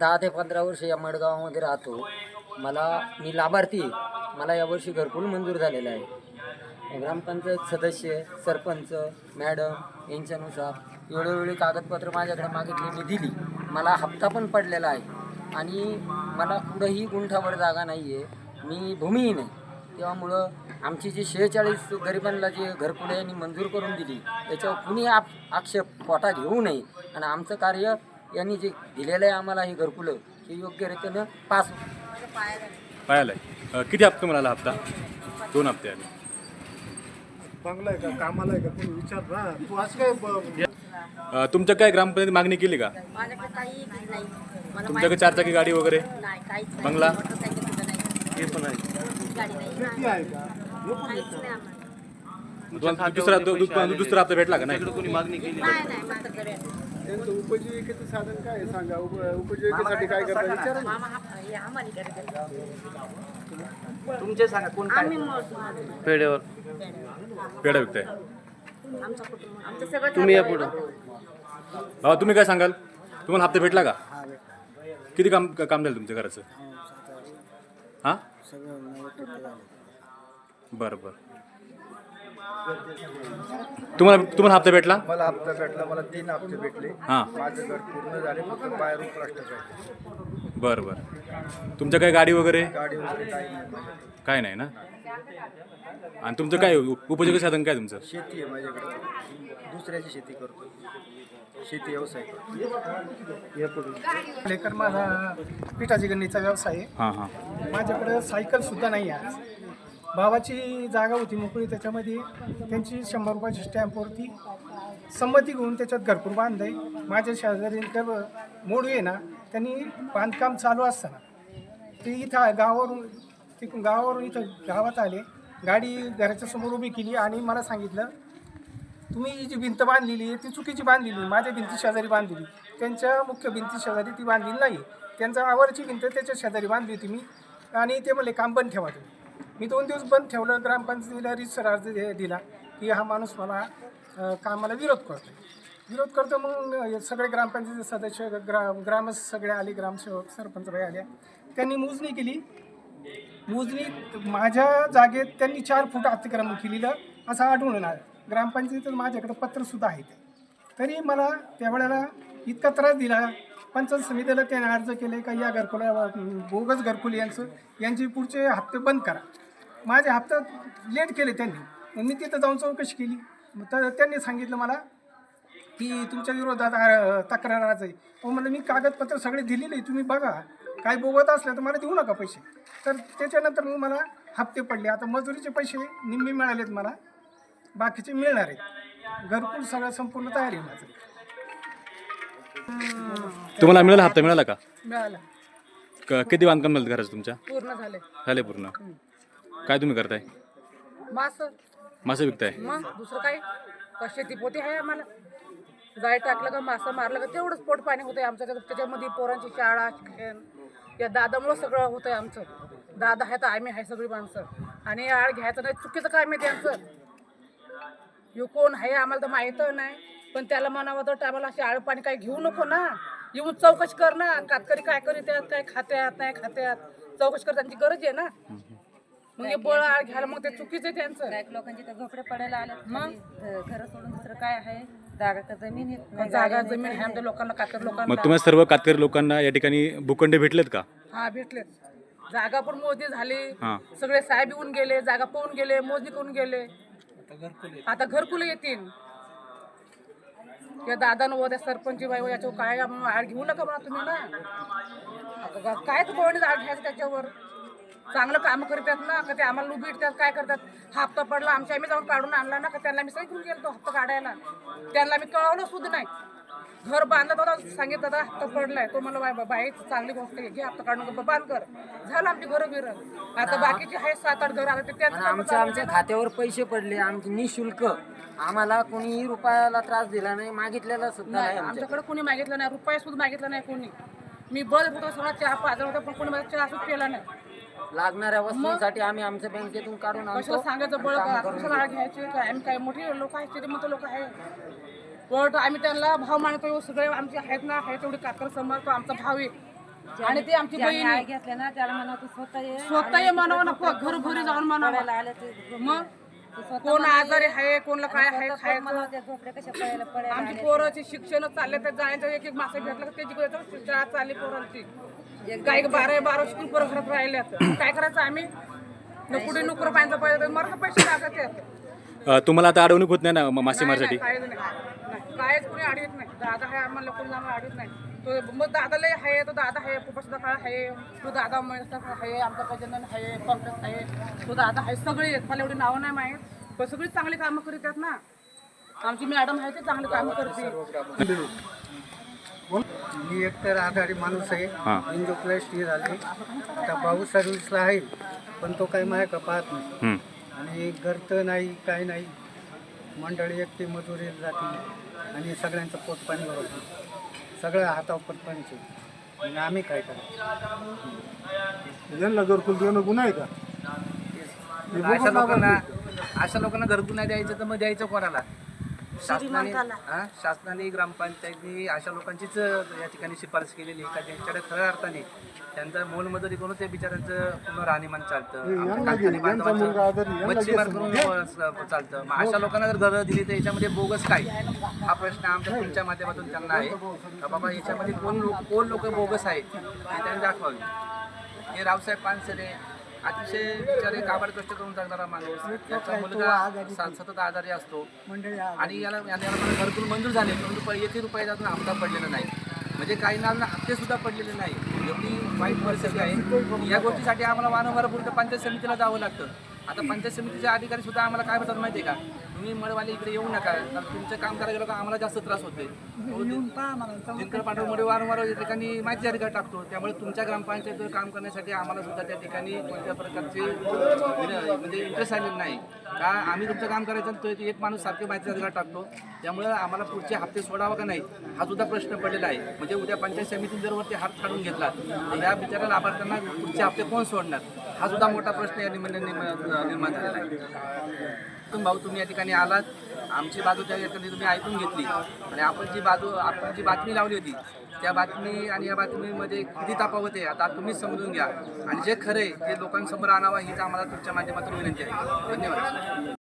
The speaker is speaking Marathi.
दहा ते पंधरा वर्ष या मडगावामध्ये राहतो. मला मी लाभार्थी आहे. मला यावर्षी घरकुल मंजूर झालेलं आहे. ग्रामपंचायत सदस्य सरपंच मॅडम यांच्यानुसार वेळोवेळी कागदपत्र माझ्याकडे मागितली मी दिली. मला हप्ता पण पडलेला आहे. आणि मला कुठंही गुंठावर जागा नाही आहे मी भूमिहीन आहे. त्यामुळं आमची जी शेहेचाळीस गरिबांना जी घरकुले यांनी मंजूर करून दिली त्याच्यावर कुणी आप आक्षेप पोटा घेऊ नये. आणि आमचं कार्य यांनी जे दिलेलं आहे आम्हाला ही घरकुलं हे योग्य रीतीनं पास पायाला आहे. किती हप्ता मिळाला हप्ता? दोन हप्ते आले. चांगला आहे का? कामाला आहे का? कोणी विचार ना. तू असं काय ब- अ, तुमच्या काय ग्रामपंचायत मागणी केली का? माझ्याकडे काही नाही. मला तुमच्याकडे चारचाकी गाडी वगैरे? नाही काहीच नाही. बंगला? मोटरसायकल सुद्धा नाही. हे पण आहे. गाडी नाही. शेती आहे का? हे पण काहीच नाही आम्हाला. तुम्हाला दुसरा दु- दु- दुसरा हप्ता भेटला का नाही? नाही नाही माझ्याकडे त्यांचं उपजीविकेचं साधन काय आहे? सांगा. उप उपजीविकेसाठी काय करता? विचारा ना. मामा हा हे आम्हाला इकडे तुमचे सांगा कोण आम्ही मोठं पेढेवर पेढा विकताय. आमचं कुटुंब. आमचं सगळं तुम्ही या पुढं. बाबा तुम्ही काय सांगाल? तुम्हाला हप्ता भेटला का? किती काम काम झालं तुमच्या घराचं? हां? बरं बरं. तुम्हाला तुम्हाला हप्ता भेटला? मला हप्ता भेटला मला तीन हप्ते भेटले. हां. माझं घर पूर्ण झाले फक्त बाहेरून प्लास्टर बरं बरं. तुमच्या काय गाडी वगैरे? गाडी वगैरे काही नाही माझ्याकडे. काय नाही ना? आणि तुमचं काय उप- उपजीविका साधन काय तुमचं? शेती आहे माझ्याकडे. दुसऱ्याची शेती करतो. शेती व्यवसाय करतो. लेकर माझा पिठाची गणीचा व्यवसाय आहे. हां हां. माझ्याकडे सायकल सुद्धा नाही आहे भावाची जागा होती मोकळी त्याच्यामध्ये त्यांची शंभर रुपयाची स्टॅम्पवरती संमती घेऊन त्याच्यात घरपूर बांधलंय. माझ्या शेजारी तर मोडू आहे ना त्यांनी बांधकाम चालू असताना ते इथं गावावरून तिकडून गावावरून इथं गावात आले. गाडी घराच्या समोर उभी केली आणि मला सांगितलं तुम्ही जी भिंत बांधलेली आहे ती चुकीची बांधलेली माझ्या भिंती शेजारी बांधलेली त्यांच्या मुख्य भिंती शेजारी ती बांधलेली नाही त्यांचा आवरची भिंत त्याच्या शेजारी बांधली होती मी आणि ते म्हणले काम बंद ठेवा तुम्ही. मी दोन दिवस बंद ठेवलं ग्रामपंचायतीला रिसर अर्ज दिला की हा माणूस मला कामाला विरोध करतो विरोध करतो मग सगळे ग्रामपंचायतीचे सदस्य ग्रा ग्राम सगळे आले ग्रामसेवक सरपंच बाई आल्या. त्यांनी मोजणी केली. मोजणी माझ्या जागेत त्यांनी चार फूट अतिक्रमण केलेलं असं आढळून आलं. ग्रामपंचायतीत माझ्याकडे पत्रसुद्धा आहे ते. तरी मला त्यावेळेला इतका त्रास दिला. पंचायत समितीला त्याने अर्ज केले का या घरकुला बोगस घरकुल यांचं यांचे पुढचे हप्ते बंद करा. माझे हप्ते लेट केले त्यांनी. मग मी तिथं जाऊन चौकशी केली. मग तर त्यांनी सांगितलं मला की तुमच्या विरोधात तक्रार आज आहे. मग म्हणलं मी कागदपत्र सगळे दिलेले तुम्ही बघा. काय बोगत असलं तर मला देऊ नका पैसे. तर त्याच्यानंतर मग मला हप्ते पडले. आता मजुरीचे पैसे निम्मे मिळालेत मला. बाकीचे मिळणार आहेत. घरकुल सगळं संपूर्ण तयारी आहे माझं. तुम्हाला मिळाला हप्ता मिळाला का? मिळालं. किती बांधकाम झालं घराचं तुमच्या? पूर्ण झाले झाले पूर्ण. काय तुम्ही करताय? मास. मासे विकताय? मग दुसरं काय? का शेती पोती आहे आम्हाला? जाय टाकलं का मासं मारलं का तेवढंच पोट पाणी होतंय आमचं. त्याच्यात- त्याच्यामध्ये पोरांची शाळा शिक्षण या दादामुळं सगळं होतंय आमचं. दादा आहे तर आम्ही आहे सगळी माणसं. आणि आळ घ्यायचं नाही चुकीचं काय माहिती आमचं ह्यो कोण आहे आम्हाला तर माहीत नाही. पण त्याला म्हणावं तर आम्हाला अशी आळ पाणी काय घेऊ नको ना. येऊन चौकशी कर ना. कातकरी काय करीत्यात काय खात्यात नाही खात्यात चौकशी कर त्यांची गरज आहे ना. मग हे बळ आळ घ्यायला मग ते चुकीचं आहे त्यांचं. काही लोकांचे तर झोपडे पडायला आले मग? घर सोडून दुसरं काय आहे? जागा का जमीन नाही जागा गाडी जमीन नाही, लोकांना कातर लोकांना. मग तुम्हाला सर्व कातकरी लोकांना या ठिकाणी भूखंड भेटलेत का? हा भेटले जागा पण मोजणी झाली. हां. सगळे साहेब येऊन गेले जागा पाहून गेले मोजणी करून गेले. आता घरकुले येतील. या दादानं त्या सरपंच बाई याच्यावर काय आम्ही आड घेऊ नका म्हणा तुम्ही ना. आता गा- काय तर कोणी आड घ्यायचं त्याच्यावर? चांगलं काम करतात ना का ते आम्हाला लुबीटतात काय करतात? हा हप्ता पडला आमच्या आम्ही जाऊन काढून आणला ना का त्यांना मी सांगितून गेलो तो हप्ता काढायला. त्यांना मी कळवलं सुद्धा नाही. घर बांधत होता सांगितलं होता हप्ता पडलाय. तो मला बाय बाई चांगली गोष्ट आहे घे हप्ता काढून बांध कर. झालं आमची घरं बिरं आता बाकीचे आहेत सात आठ घर आता ते आणि त्यांचं आमच्या आमच्या खात्यावर पैसे पडले आमचे निशुल्क. आम्हाला कोणीही रुपयाला त्रास दिला नाही मागितलेला सुद्धा नाही आमच्या आमच्याकडे कोणी मागितलं नाही रुपये सुद्धा मागितला नाही कोणी. मी बल होतो सगळा चहा पाजला होता पण कोणी माझा चहा सुद्धा केला नाही. लागणाऱ्या वस्तूंसाठी आम्ही आमच्या बँकेतून काढून कशाला सांगायचं बळ? का कशाला घ्यायचे काय आम्ही काय मोठे लोक आहेत श्रीमंत लोक आहे पण आम्ही त्यांना भाव मानतो सगळे आमचे आहेत ना आहे तेवढी काकर सांभाळतो आमचा भाव. आहे आणि ते आमची बहीण. आई घेतल्या ना त्याला म्हणा तू स्वतः ये स्वतः ये म्हणावं ना घरोघरी जाऊन म्हणावं. आले ते मग? कोण आजारी आहे कोणला काय आहे पडायला आमची. पोराची शिक्षण चालले तर जायचं एक एक मासे भेटलं त्याची शाळा चालली पोरांची. काही बारा बारा स्कूल पोरं घरात राहिल्यात. काय करायचं आम्ही? न कुठे नोकर पाहिजे पाहिजे. तर मरत पैसे लागत तुम्हाला आता अडवणूक होत नाही ना मासेमारीसाठी? काहीच कोणी अडवित नाही. दादा आहे आम्हाला कोणी आम्हाला अडवित नाही. तो मग दादाला आहे तो दादा आहे पोपट काळ आहे तो दादा महेश आहे आमचा गजानन आहे पंकज आहे तो दादा आहे सगळे आहेत. मला एवढी नावं नाही माहीत पण सगळी चांगली कामं करीत आहेत ना. आमची मॅडम आहे ते चांगली कामं करते. मी एकतर आधारी माणूस आहे. हां. इंजो प्लस टी झाले. आता भाऊ सर्व्हिसला आहे पण तो काही माझ्या का पाहत नाही. हं. आणि घरचं नाही काही नाही. मंडळी एकटी मजुरीला जाते आणि सगळ्यांचं पोटपाणी होतं सगळं हातावर आणि आम्ही काय करायचं? यांना घरकुल देणं गुन्हा आहे का? अशा लोकांना अशा लोकांना घरकुल नाही द्यायचं तर मग द्यायचं कोणाला? शासनाने हा? शासनाने ग्रामपंचायतनी अशा लोकांचीच या ठिकाणी शिफारस केलेली आहे. का ज्यांच्याकडे खऱ्या अर्थाने त्यांचं मोलमजुरी करून त्या बिचाऱ्यांचं पूर्ण राहणीमान चालतं. आमच्या कारखाने बांधवांचं मच्छीमार करून स- चालतं. मग अशा लोकांना जर घरं दिली तर याच्यामध्ये बोगस काय? हा प्रश्न आमच्या तुमच्या माध्यमातून त्यांना आहे. का बाबा याच्यामध्ये कोण लोक कोण लोक बोगस आहेत हे त्यांनी दाखवावे. हे रावसाहेब पानसरे अतिशय बिचारे काबाड कष्ट करून जगणारा माणूस. याचा मुलगा सा- सतत आजारी असतो. आणि याला याला मला घरकुल मंजूर झाले परंतु प- एकही रुपयाचा अजून हप्ता पडलेला नाही. म्हणजे काही ना हप्ते सुद्धा पडलेले नाही. एवढी वाईट परिस्थिती आहे. या गोष्टीसाठी आम्हाला वारंवार पुढे पंचायत समितीला जावं लागतं. आता पंचायत समितीचे अधिकारी सुद्धा आम्हाला काय म्हणतात माहिती आहे का? तुम्ही मळवाले इकडे येऊ नका. कारण तुमचं काम करायला गेलं का आम्हाला जास्त त्रास होते दिनकर पांढरमध्ये वारंवार या ठिकाणी माहिती अधिकार टाकतो. त्यामुळे तुमच्या ग्रामपंचायतीवर काम करण्यासाठी आम्हाला सुद्धा त्या ठिकाणी कोणत्या प्रकारचे म्हणजे इंटरेस्ट आलेला नाही. का आम्ही तुमचं काम करायचं तो एक माणूस सारखे माहिती अधिकार टाकतो. त्यामुळे आम्हाला पुढचे हप्ते सोडावा का नाही हा सुद्धा प्रश्न पडलेला आहे. म्हणजे उद्या पंचायत समिती जर वरती हात काढून घेतला. तर या बिचाऱ्या लाभार्थ्यांना पुढचे हप्ते कोण सोडणार? हा सुद्धा मोठा प्रश्न या निर्माण झालेला आहे. पण भाऊ तुम्ही या ठिकाणी आलात. आमची बाजू त्या ठिकाणी तुम्ही ऐकून घेतली. आणि आपण जी बाजू आपण जी बातमी लावली होती त्या बातमी आणि या बातमीमध्ये किती तफावत आहे आता तुम्ही समजून घ्या. आणि जे खरं आहे ते लोकांसमोर आणावं हीच आम्हाला तुमच्या माध्यमातून विनंती आहे. धन्यवाद.